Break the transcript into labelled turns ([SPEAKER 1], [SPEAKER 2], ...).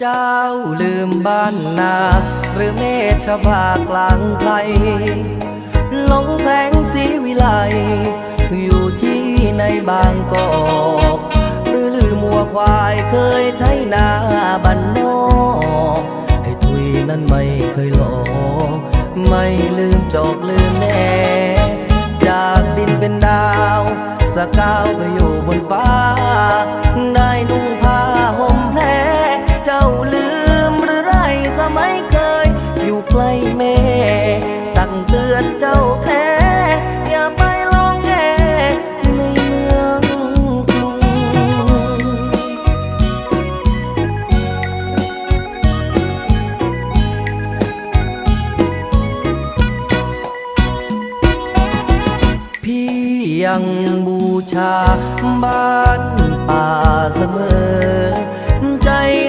[SPEAKER 1] เจ้าลืมบ้านนา หรือเมฆบากลางไพรหลงแสงสีวิไล อยู่ที่ในบางกอกหรือลืมมัวควายเคยใช้นาบันนอกไอ้ทุยนั้นไม่เคยหลอกไม่ลืมจอกลืมแน่ พี่ยังบูชาบ้า